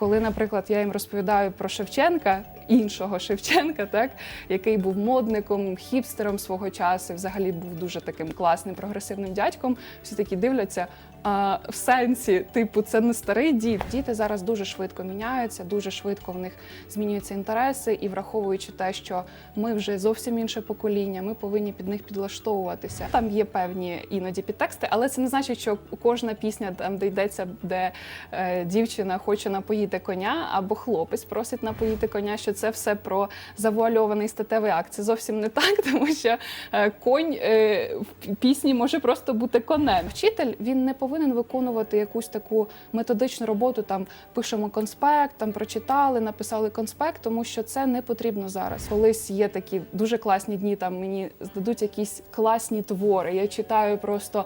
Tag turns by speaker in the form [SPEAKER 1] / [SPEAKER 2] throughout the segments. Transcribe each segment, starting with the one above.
[SPEAKER 1] коли, наприклад, я їм розповідаю про Шевченка, іншого Шевченка, так який був модником, хіпстером свого часу, і взагалі був дуже таким класним прогресивним дядьком, всі такі дивляться. А, в сенсі, типу, це не старий дід. Діти зараз дуже швидко міняються, дуже швидко в них змінюються інтереси, і враховуючи те, що ми вже зовсім інше покоління, ми повинні під них підлаштовуватися. Там є певні іноді підтексти, але це не значить, що кожна пісня, там де йдеться, де е, дівчина хоче напоїти коня, або хлопець просить напоїти коня, що це все про завуальований статевий акт. Це зовсім не так, тому що е, конь е, в пісні може просто бути конем. Вчитель він не повинен виконувати якусь таку методичну роботу. Там пишемо конспект, там прочитали, написали конспект, тому що це не потрібно зараз. Колись є такі дуже класні дні. Там мені здадуть якісь класні твори. Я читаю просто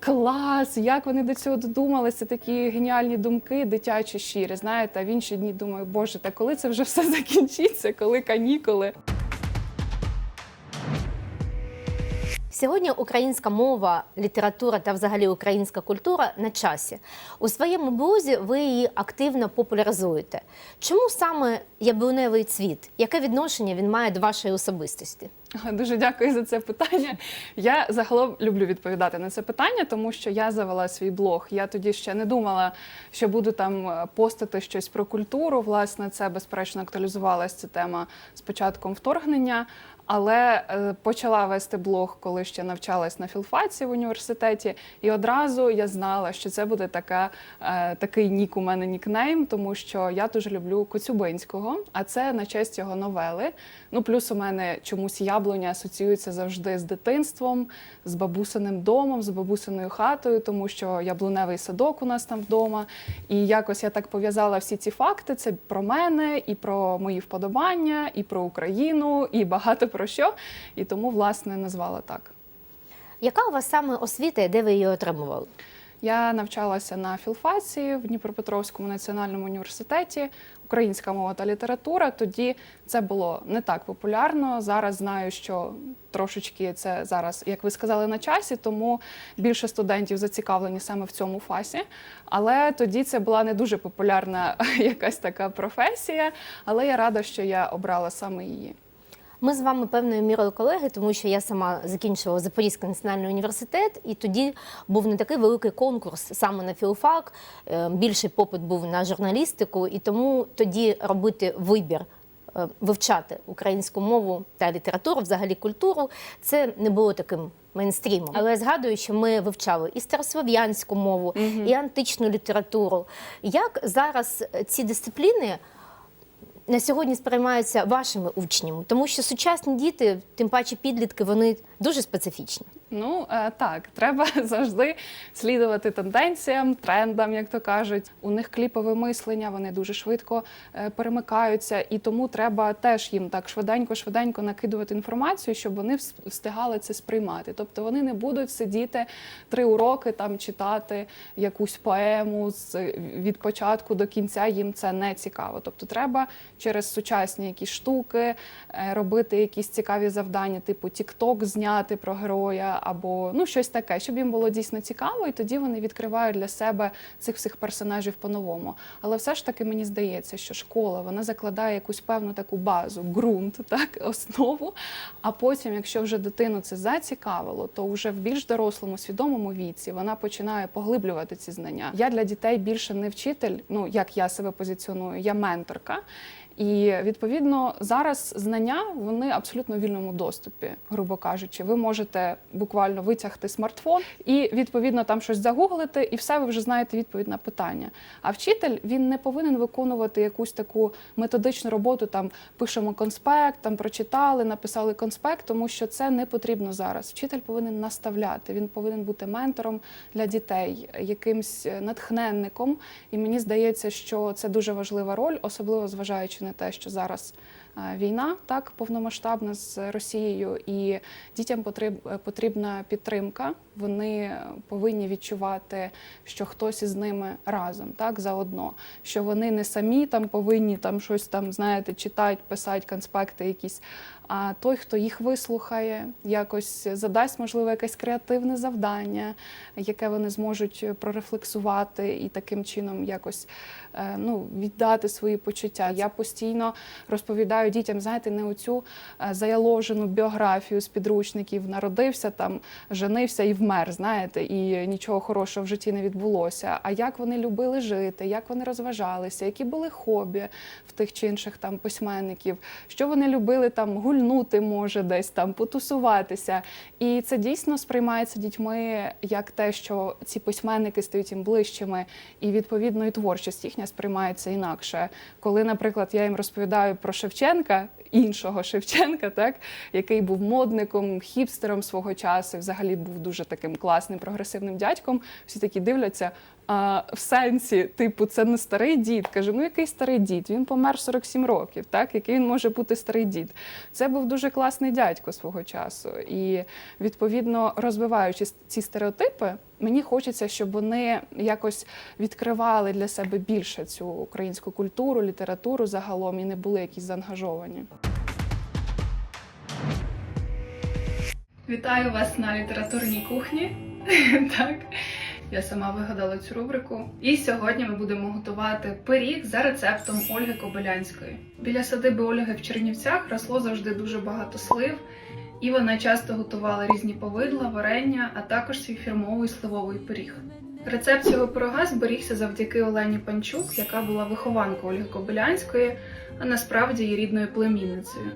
[SPEAKER 1] клас, як вони до цього додумалися. Такі геніальні думки, дитячі щирі. Знаєте, а в інші дні думаю, боже, та коли це вже все закінчиться, коли канікули.
[SPEAKER 2] Сьогодні українська мова, література та взагалі українська культура на часі. У своєму блозі ви її активно популяризуєте. Чому саме яблуневий цвіт? Яке відношення він має до вашої особистості?
[SPEAKER 1] Дуже дякую за це питання. Я загалом люблю відповідати на це питання, тому що я завела свій блог. Я тоді ще не думала, що буду там е, постити щось про культуру. Власне, це безперечно актуалізувалася ця тема з початком вторгнення. Але е, почала вести блог, коли ще навчалась на філфаці в університеті, і одразу я знала, що це буде така, е, такий нік у мене нікнейм, тому що я дуже люблю Коцюбинського, а це на честь його новели. Ну, плюс у мене чомусь яблуня асоціюється завжди з дитинством, з бабусиним домом, з бабусиною хатою, тому що яблуневий садок у нас там вдома. І якось я так пов'язала всі ці факти. Це про мене, і про мої вподобання, і про Україну, і багато про що. І тому, власне, назвала так.
[SPEAKER 2] Яка у вас саме освіта і де ви її отримували?
[SPEAKER 1] Я навчалася на філфаці в Дніпропетровському національному університеті, українська мова та література. Тоді це було не так популярно. Зараз знаю, що трошечки це зараз, як ви сказали, на часі, тому більше студентів зацікавлені саме в цьому фасі. Але тоді це була не дуже популярна якась така професія. Але я рада, що я обрала саме її.
[SPEAKER 2] Ми з вами певною мірою колеги, тому що я сама закінчувала Запорізький національний університет, і тоді був не такий великий конкурс саме на філфак. е, Більший попит був на журналістику, і тому тоді робити вибір. е, Вивчати українську мову та літературу, взагалі культуру, це не було таким мейнстрімом. Але я згадую, що ми вивчали і старослов'янську мову, і античну літературу. Як зараз ці дисципліни на сьогодні сприймаються вашими учнями, тому що сучасні діти, тим паче підлітки, вони дуже специфічні.
[SPEAKER 1] Ну е, так, треба завжди слідувати тенденціям, трендам, як то кажуть. У них кліпове мислення, вони дуже швидко е, перемикаються, і тому треба теж їм так швиденько-швиденько накидувати інформацію, щоб вони встигали це сприймати. Тобто вони не будуть сидіти три уроки там читати якусь поему з від початку до кінця. Їм це не цікаво. Тобто, треба через сучасні якісь штуки е, робити якісь цікаві завдання, типу TikTok зняти про героя або ну щось таке, щоб їм було дійсно цікаво, і тоді вони відкривають для себе цих всіх персонажів по-новому. Але все ж таки мені здається, що школа вона закладає якусь певну таку базу, ґрунт, так, основу. А потім, якщо вже дитину це зацікавило, то вже в більш дорослому, свідомому віці вона починає поглиблювати ці знання. Я для дітей більше не вчитель, ну як я себе позиціоную, я менторка. І відповідно зараз знання вони абсолютно в вільному доступі, грубо кажучи. Ви можете буквально витягти смартфон і відповідно там щось загуглити, і все ви вже знаєте відповідь на питання. А вчитель він не повинен виконувати якусь таку методичну роботу. Там пишемо конспект, там прочитали, написали конспект, тому що це не потрібно зараз. Вчитель повинен наставляти. Він повинен бути ментором для дітей, якимсь натхненником. І мені здається, що це дуже важлива роль, особливо зважаючи на те, що зараз е, війна, так повномасштабна з Росією, і дітям потріб, е, потрібна підтримка. Вони повинні відчувати, що хтось із ними разом, так заодно, що вони не самі там повинні там щось там, знаєте, читати, писати конспекти якісь. А той, хто їх вислухає, якось задасть, можливо, якесь креативне завдання, яке вони зможуть прорефлексувати і таким чином якось е, ну, віддати свої почуття. Я постійно розповідаю дітям, знаєте, не оцю е, заяложену біографію з підручників, народився там, женився і вмер, знаєте, і нічого хорошого в житті не відбулося. А як вони любили жити, як вони розважалися, які були хобі в тих чи інших там письменників, що вони любили там гульнути, може, десь там потусуватися. І це дійсно сприймається дітьми як те, що ці письменники стають їм ближчими, і відповідно і творчість їхня сприймається інакше. Коли, наприклад, я їм розповідаю про Шевченка, іншого Шевченка, так який був модником, хіпстером свого часу, і взагалі був дуже таким класним прогресивним дядьком. Всі такі дивляться. А, в сенсі, типу, це не старий дід. Каже, ну який старий дід? Він помер 47 років. Так, який він може бути старий дід? Це був дуже класний дядько свого часу. І відповідно розвиваючи ці стереотипи, мені хочеться, щоб вони якось відкривали для себе більше цю українську культуру, літературу загалом і не були якісь заангажовані. Вітаю вас на літературній кухні. так, я сама вигадала цю рубрику. І сьогодні ми будемо готувати пиріг за рецептом Ольги Кобилянської. Біля садиби Ольги в Чернівцях росло завжди дуже багато слив, і вона часто готувала різні повидла, варення, а також свій фірмовий сливовий пиріг. Рецепт цього пирога зберігся завдяки Олені Панчук, яка була вихованкою Ольги Кобилянської, а насправді її рідною племінницею.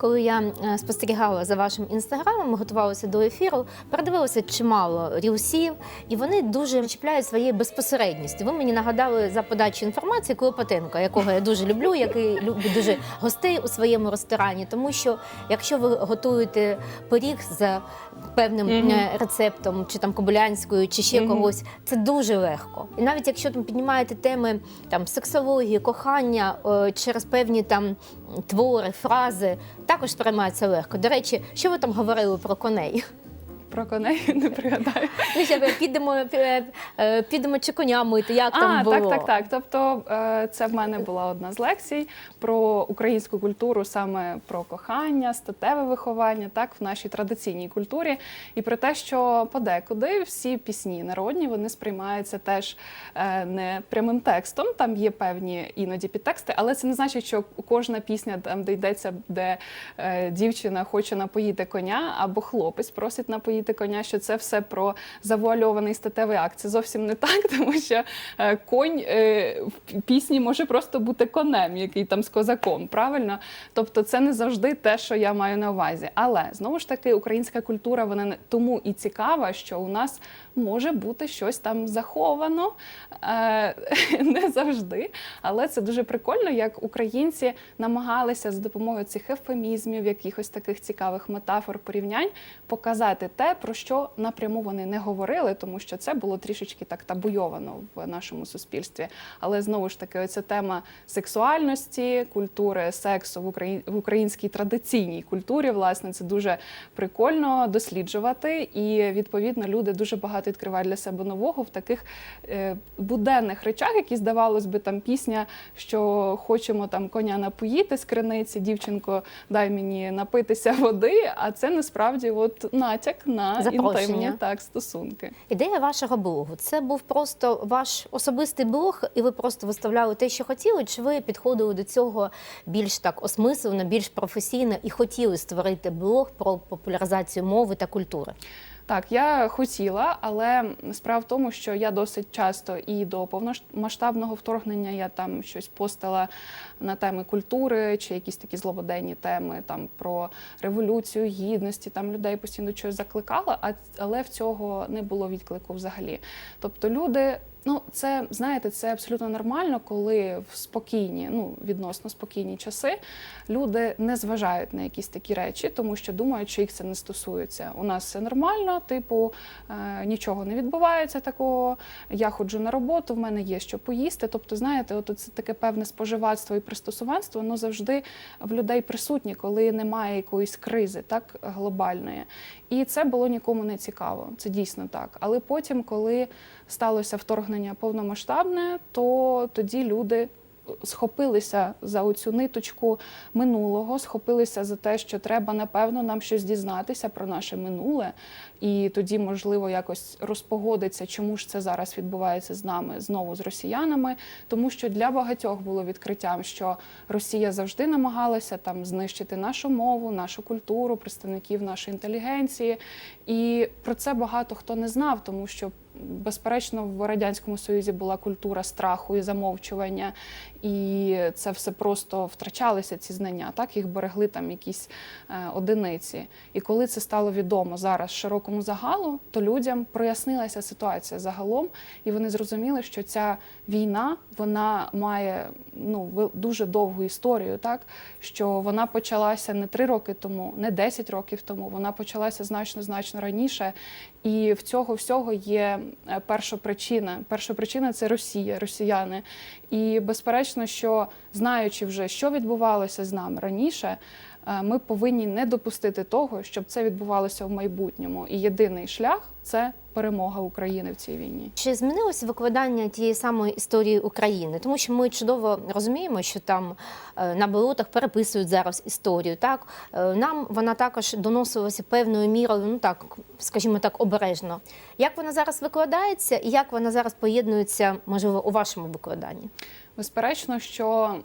[SPEAKER 2] Коли я е, спостерігала за вашим інстаграмом, готувалася до ефіру, передивилася чимало рілсів, і вони дуже чіпляють своєю безпосередністю. Ви мені нагадали за подачу інформації Клопотенка, якого я дуже люблю, який любить дуже гостей у своєму ресторані. Тому що якщо ви готуєте пиріг за певним
[SPEAKER 1] Мгм.
[SPEAKER 2] е, рецептом, чи там кобилянською, чи ще
[SPEAKER 1] Мгм.
[SPEAKER 2] когось, це дуже легко. І навіть якщо там піднімаєте теми там сексології, кохання е, через певні там твори, фрази, також сприймаються легко. До речі, що ви там говорили про коней?
[SPEAKER 1] Про коней не пригадаю.
[SPEAKER 2] Ну, ще підемо, е, е, підемо чи коня мити, як там
[SPEAKER 1] А,
[SPEAKER 2] було?
[SPEAKER 1] так, так, так. Тобто, е, це в мене була одна з лекцій про українську культуру, саме про кохання, статеве виховання, так, в нашій традиційній культурі, і про те, що подекуди всі пісні народні вони сприймаються теж не прямим текстом. Там є певні іноді підтексти, але це не значить, що кожна пісня, там де йдеться, де дівчина хоче напоїти коня, або хлопець просить напоїти коня, що це все про завуальований статевий акт. Це зовсім не так, тому що е, конь е, в пісні може просто бути конем, який там з козаком. Правильно? Тобто, це не завжди те, що я маю на увазі. Але знову ж таки, українська культура вона тому і цікава, що у нас може бути щось там заховано е, не завжди. Але це дуже прикольно, як українці намагалися за допомогою цих ефемізмів, якихось таких цікавих метафор, порівнянь показати те, про що напряму вони не говорили, тому що це було трішечки так табуйовано в нашому суспільстві. Але знову ж таки, оця тема сексуальності, культури сексу в Україні в українській традиційній культурі, власне, це дуже прикольно досліджувати. І відповідно люди дуже багато відкривають для себе нового в таких е, буденних речах, які здавалось би, там пісня, що хочемо там коня напоїти з криниці, дівчинко, дай мені напитися води. А це насправді от натяк на
[SPEAKER 2] Запрошення.
[SPEAKER 1] інтимні так стосунки.
[SPEAKER 2] Ідея вашого блогу це був просто ваш особистий блог, і ви просто виставляли те, що хотіли, чи ви підходили до цього більш так осмислено, більш професійно і хотіли створити блог про популяризацію мови та культури?
[SPEAKER 1] Так, я хотіла, але справа в тому, що я досить часто і до повномасштабного вторгнення я там щось постила на теми культури чи якісь такі злободенні теми там про революцію, гідності, там людей постійно чогось закликала, але в цього не було відклику взагалі. Тобто люди Ну, це знаєте, це абсолютно нормально, коли в спокійні, ну відносно спокійні часи люди не зважають на якісь такі речі, тому що думають, що їх це не стосується. У нас все нормально, типу е, нічого не відбувається такого. Я ходжу на роботу, в мене є що поїсти. Тобто, знаєте, от це таке певне споживацтво і пристосуванство, воно завжди в людей присутнє, коли немає якоїсь кризи, так глобальної. І це було нікому не цікаво. Це дійсно так. Але потім, коли сталося вторгнення повномасштабне, то тоді люди схопилися за оцю ниточку минулого, схопилися за те, що треба, напевно, нам щось дізнатися про наше минуле, і тоді, можливо, якось розпогодиться, чому ж це зараз відбувається з нами знову з росіянами. Тому що для багатьох було відкриттям, що Росія завжди намагалася там знищити нашу мову, нашу культуру, представників нашої інтелігенції. І про це багато хто не знав, тому що безперечно в радянському союзі була культура страху і замовчування, і це все просто втрачалися ці знання. Так їх берегли там якісь е, одиниці. І коли це стало відомо зараз широкому загалу, то людям прояснилася ситуація загалом, і вони зрозуміли, що ця війна вона має ну дуже довгу історію, так що вона почалася не три роки тому, не 10 років тому. Вона почалася значно значно раніше. І в цього всього є е, перша причина. Перша причина це Росія, росіяни. І безперечно, що знаючи вже, що відбувалося з нами раніше, ми повинні не допустити того, щоб це відбувалося в майбутньому. І єдиний шлях це перемога України в цій війні.
[SPEAKER 2] Чи змінилося викладання тієї самої історії України? Тому що ми чудово розуміємо, що там е, на болотах переписують зараз історію. Так Е, нам вона також доносилася певною мірою, ну так скажімо так, обережно. Як вона зараз викладається, і як вона зараз поєднується, можливо, у вашому викладанні?
[SPEAKER 1] Безперечно, що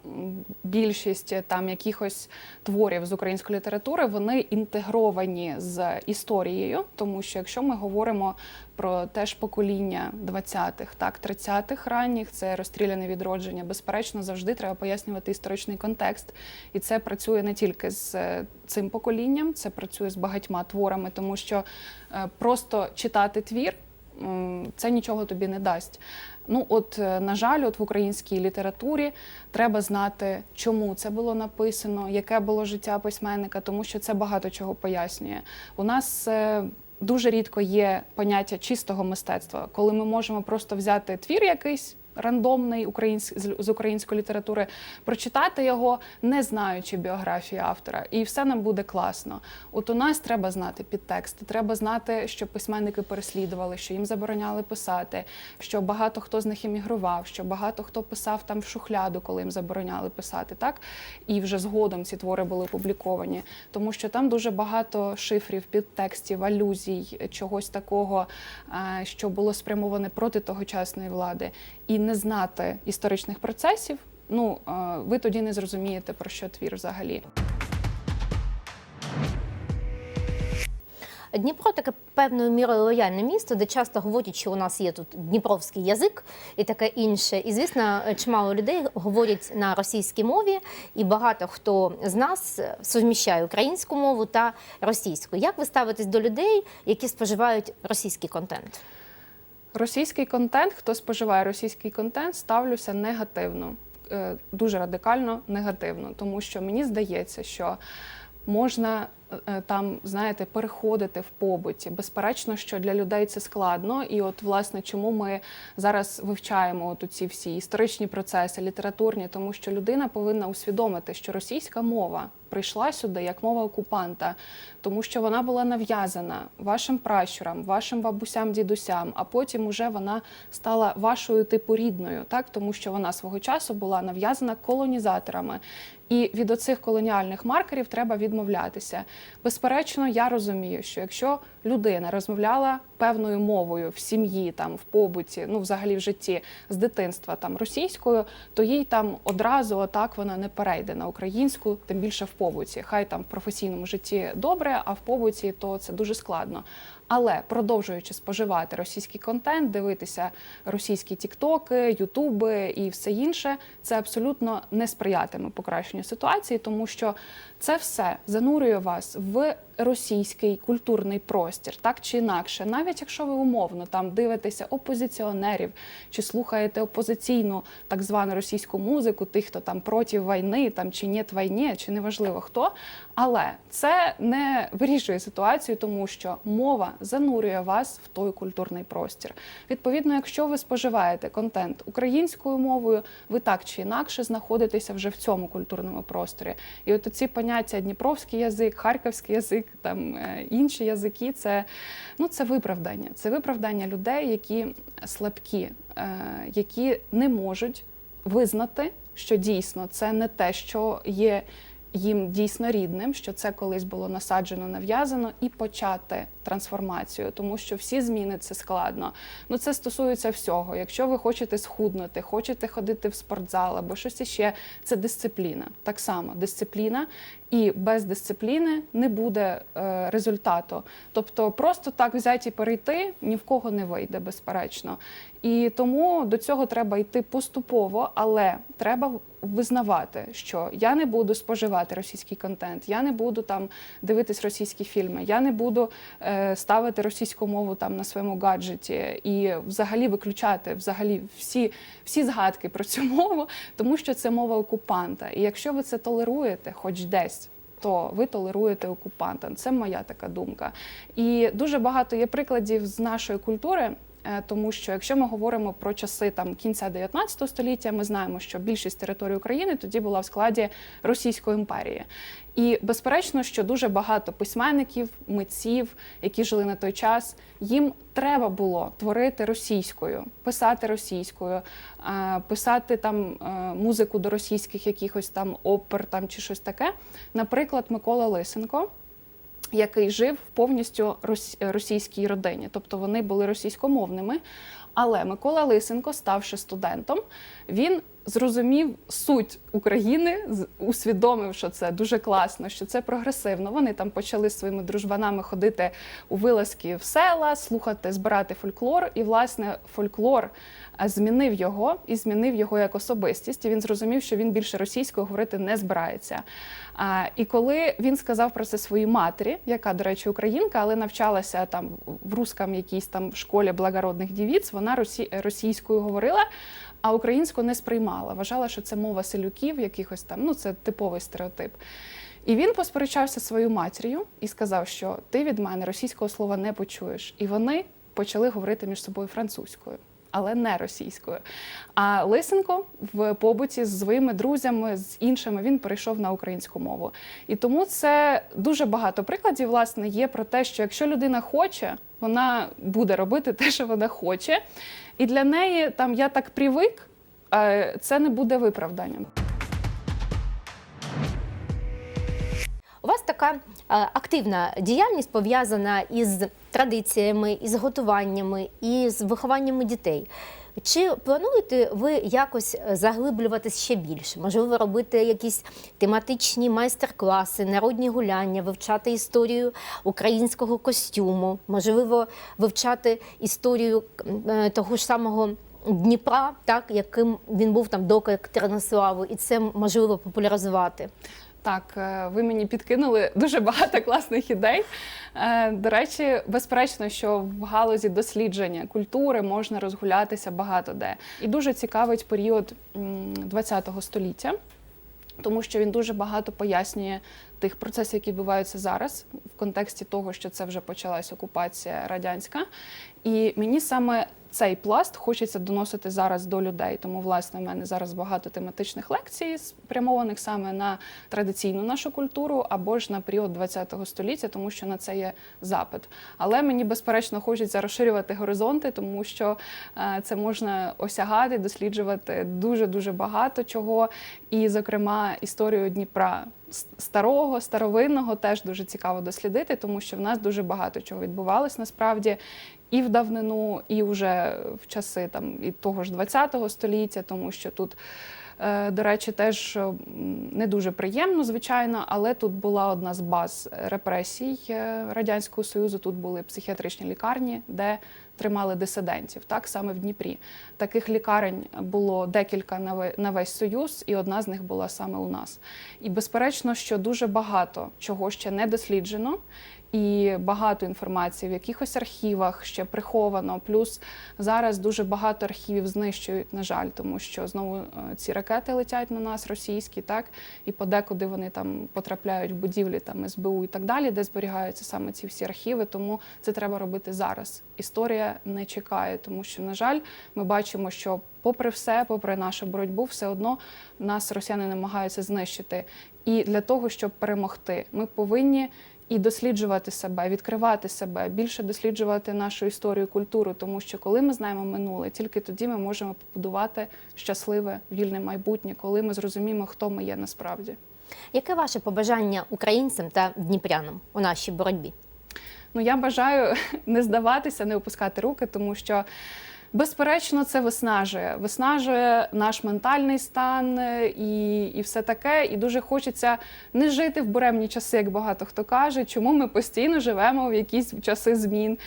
[SPEAKER 1] більшість е, там якихось творів з української літератури вони інтегровані з історією, тому що якщо ми говоримо про теж покоління 20-х, так 30-х ранніх, це розстріляне відродження. Безперечно, завжди треба пояснювати історичний контекст, і це працює не тільки з е, цим поколінням, це працює з багатьма творами, тому що е, просто читати твір це нічого тобі не дасть. Ну, от, е, на жаль, от в українській літературі треба знати, чому це було написано, яке було життя письменника, тому що це багато чого пояснює. У нас е, дуже рідко є поняття чистого мистецтва, коли ми можемо просто взяти твір якийсь. Рандомний українсь... з- української літератури, прочитати його, не знаючи біографії автора, і все нам буде класно. От у нас треба знати підтексти, треба знати, що письменники переслідували, що їм забороняли писати, що багато хто з них емігрував, що багато хто писав там в шухляду, коли їм забороняли писати, так? І вже згодом ці твори були опубліковані, тому що там дуже багато шифрів, підтекстів, алюзій, чогось такого, е, що було спрямоване проти тогочасної влади, і не знати історичних процесів. Ну, е, ви тоді не зрозумієте про що твір взагалі.
[SPEAKER 2] Дніпро таке певною мірою лояльне місто, де часто говорять, що у нас є тут дніпровський язик і таке інше. І звісно, чимало людей говорять на російській мові, і багато хто з нас суміщає українську мову та російську. Як ви ставитесь до людей, які споживають російський контент?
[SPEAKER 1] Російський контент, хто споживає російський контент, ставлюся негативно, е, дуже радикально негативно, тому що мені здається, що можна е, там, знаєте, переходити в побуті. Безперечно, що для людей це складно. І от, власне, чому ми зараз вивчаємо от ці всі історичні процеси, літературні, тому що людина повинна усвідомити, що російська мова прийшла сюди як мова окупанта, тому що вона була нав'язана вашим пращурам, вашим бабусям, дідусям, а потім уже вона стала вашою типу рідною, так тому що вона свого часу була нав'язана колонізаторами. І від оцих колоніальних маркерів треба відмовлятися. Безперечно, я розумію, що якщо людина розмовляла певною мовою в сім'ї, там в побуті, ну взагалі в житті з дитинства там російською, то їй там одразу отак вона не перейде на українську, тим більше в побуті. Хай там в професійному житті добре, а в побуті то це дуже складно. Але продовжуючи споживати російський контент, дивитися російські тіктоки, ютуби і все інше, це абсолютно не сприятиме покращенню ситуації, тому що це все занурює вас в російський культурний простір, так чи інакше, навіть якщо ви умовно там дивитеся опозиціонерів чи слухаєте опозиційну так звану російську музику, тих, хто там проти війни, там чи нет війни, чи неважливо хто. Але це не вирішує ситуацію, тому що мова занурює вас в той культурний простір. Відповідно, якщо ви споживаєте контент українською мовою, ви так чи інакше знаходитеся вже в цьому культурному просторі. І от ці поняття дніпровський язик, харківський язик, там е, інші язики, це, ну, це виправдання. Це виправдання людей, які слабкі, е, які не можуть визнати, що дійсно це не те, що є їм дійсно рідним, що це колись було насаджено, нав'язано, і почати трансформацію, тому що всі зміни це складно. Ну це стосується всього. Якщо ви хочете схуднути, хочете ходити в спортзал або щось іще, це дисципліна. Так само дисципліна, і без дисципліни не буде е, результату. Тобто, просто так взяти і перейти ні в кого не вийде, безперечно. І тому до цього треба йти поступово, але треба визнавати, що я не буду споживати російський контент, я не буду там дивитись російські фільми, я не буду е, ставити російську мову там на своєму гаджеті і взагалі виключати взагалі всі, всі згадки про цю мову, тому що це мова окупанта. І якщо ви це толеруєте, хоч десь. То ви толеруєте окупанта. Це моя така думка. І дуже багато є прикладів з нашої культури, тому що якщо ми говоримо про часи там кінця 19 століття, ми знаємо, що більшість території України тоді була в складі Російської імперії. І безперечно, що дуже багато письменників, митців, які жили на той час, їм треба було творити російською, писати російською, е, писати там е, музику до російських якихось там опер там чи щось таке. Наприклад, Микола Лисенко. Який жив повністю російській родині, тобто вони були російськомовними. Але Микола Лисенко, ставши студентом, він зрозумів суть України, усвідомив, що це дуже класно, що це прогресивно. Вони там почали своїми дружбанами ходити у вилазки в села, слухати, збирати фольклор. І, власне, фольклор змінив його і змінив його як особистість. І він зрозумів, що він більше російською говорити не збирається. А, і коли він сказав про це своїй матері, яка, до речі, українка, але навчалася там в русском якійсь там школі благородних дівіць, вона росі... російською говорила. А українську не сприймала, вважала, що це мова селюків, якихось там, ну це типовий стереотип. І він посперечався свою матір'ю і сказав, що ти від мене російського слова не почуєш. І вони почали говорити між собою французькою, але не російською. А Лисенко в побуті з своїми друзями, з іншими, він перейшов на українську мову. І тому це дуже багато прикладів, власне, є про те, що якщо людина хоче, вона буде робити те, що вона хоче. І для неї там я так привик, е, це не буде виправданням.
[SPEAKER 2] У вас така активна діяльність пов'язана із традиціями, із готуваннями, і з вихованнями дітей. Чи плануєте ви якось заглиблюватись ще більше? Можливо, робити якісь тематичні майстер-класи, народні гуляння, вивчати історію українського костюму, можливо, вивчати історію е, того ж самого Дніпра, так яким він був там до Катеринославу, і це можливо популяризувати.
[SPEAKER 1] Так, е, ви мені підкинули дуже багато класних ідей. Е, До речі, безперечно, що в галузі дослідження культури можна розгулятися багато де. І дуже цікавить період ХХ століття. Тому що він дуже багато пояснює тих процесів, які відбуваються зараз, в контексті того, що це вже почалась окупація радянська. І мені саме цей пласт хочеться доносити зараз до людей. Тому, власне, в мене зараз багато тематичних лекцій, спрямованих саме на традиційну нашу культуру або ж на період ХХ століття, тому що на це є запит. Але мені безперечно хочеться розширювати горизонти, тому що е, це можна осягати, досліджувати дуже дуже багато чого. І, зокрема, історію Дніпра старого, старовинного теж дуже цікаво дослідити, тому що в нас дуже багато чого відбувалось насправді. І в давнину, і вже в часи там і того ж 20-го століття, тому що тут. е, До речі, теж не дуже приємно, звичайно, але тут була одна з баз репресій е, радянського союзу. Тут були психіатричні лікарні, де тримали дисидентів, так саме в Дніпрі. Таких лікарень було декілька на весь союз, і одна з них була саме у нас. І безперечно, що дуже багато чого ще не досліджено. І багато інформації в якихось архівах ще приховано. Плюс зараз дуже багато архівів знищують, на жаль, тому що знову е, ці ракети летять на нас, російські, так і подекуди вони там потрапляють в будівлі там СБУ і так далі, де зберігаються саме ці всі архіви. Тому це треба робити зараз. Історія не чекає, тому що, на жаль, ми бачимо, що попри все, попри нашу боротьбу, все одно нас росіяни намагаються знищити. І для того, щоб перемогти, ми повинні і досліджувати себе, відкривати себе, більше досліджувати нашу історію, культуру, тому що коли ми знаємо минуле, тільки тоді ми можемо побудувати щасливе вільне майбутнє, коли ми зрозуміємо, хто ми є насправді.
[SPEAKER 2] Яке ваше побажання українцям та дніпрянам у нашій боротьбі?
[SPEAKER 1] Ну я бажаю не здаватися, не опускати руки, тому що. Безперечно, це виснажує. Виснажує наш ментальний стан е, і, і все таке. І дуже хочеться не жити в буремні часи, як багато хто каже, чому ми постійно живемо в якісь часи змін.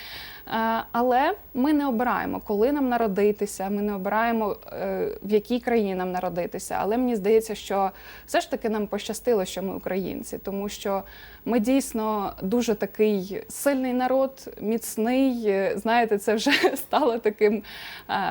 [SPEAKER 1] Е, Але ми не обираємо, коли нам народитися, ми не обираємо, е, в якій країні нам народитися. Але мені здається, що все ж таки нам пощастило, що ми українці, тому що ми дійсно дуже такий сильний народ, міцний. Е, Знаєте, це вже стало таким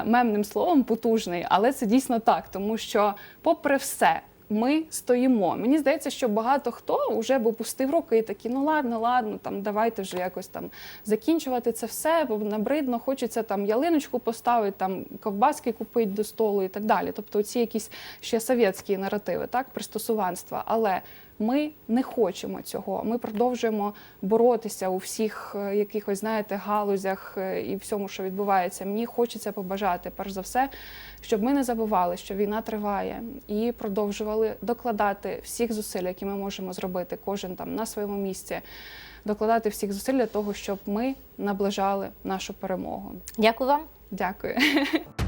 [SPEAKER 1] мемним словом, потужний, але це дійсно так, тому що, попри все. Ми стоїмо. Мені здається, що багато хто вже б опустив руки і такі, ну ладно, ладно, там давайте вже якось там закінчувати це все, бо набридно, хочеться там ялиночку поставити, там ковбаски купити до столу і так далі. Тобто ці якісь ще совєтські наративи, так, пристосуванства. Але ми не хочемо цього. Ми продовжуємо боротися у всіх е, якихось, знаєте, галузях е, і всьому, що відбувається. Мені хочеться побажати, перш за все, щоб ми не забували, що війна триває, і продовжували докладати всіх зусиль, які ми можемо зробити, кожен там на своєму місці, докладати всіх зусиль для того, щоб ми наближали нашу перемогу.
[SPEAKER 2] Дякую вам.
[SPEAKER 1] Дякую.